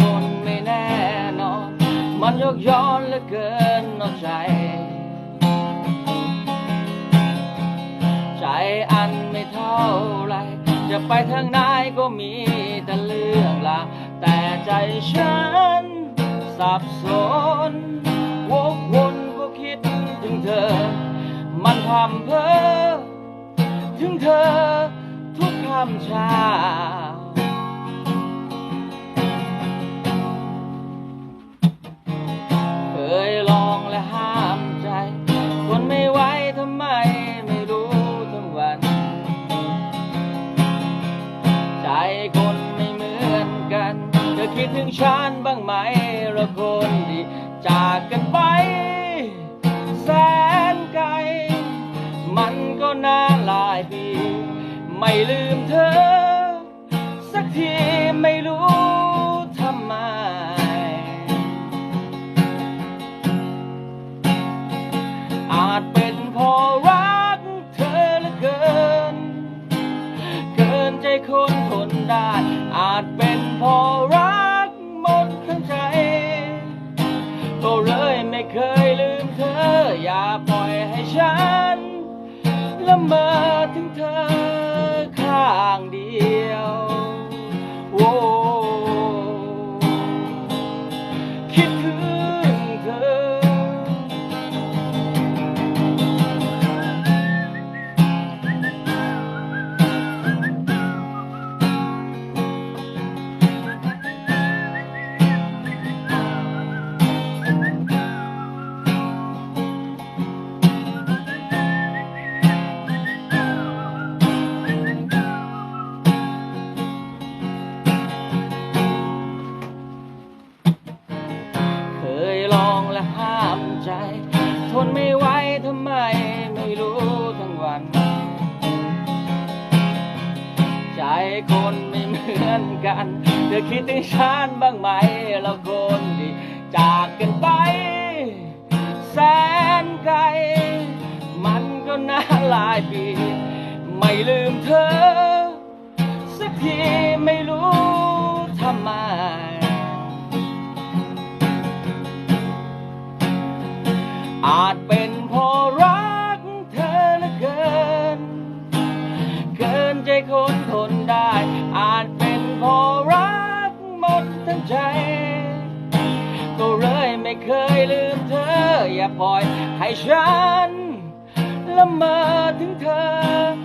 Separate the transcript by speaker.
Speaker 1: คนไม่แน่นอน มันยกย้อนเหลือเกินนอกใจ ใจอันไม่เท่าไร จะไปทางไหนก็มีแต่เรื่องราวแต่ใจฉันสับสนวกวนก็คิดถึงเธอ มันทำเพ้อถึงเธอทุกคำชา คิดถึงฉันบ้างไหมเราคนดี จากกันไป นไม่ไหวทำไมไม่รู้ทั้งวัน ใจคนไม่เหมือนกัน เธอคิดถึงฉันบ้างไหมเราคนดีจากกันไป แสนไกล มันก็นาหลายปี ไม่ลืมเธอ สักทีไม่รู้ เลยไม่เคยลืมเธอ อย่าปล่อยให้ฉันละเมอถึงเธอ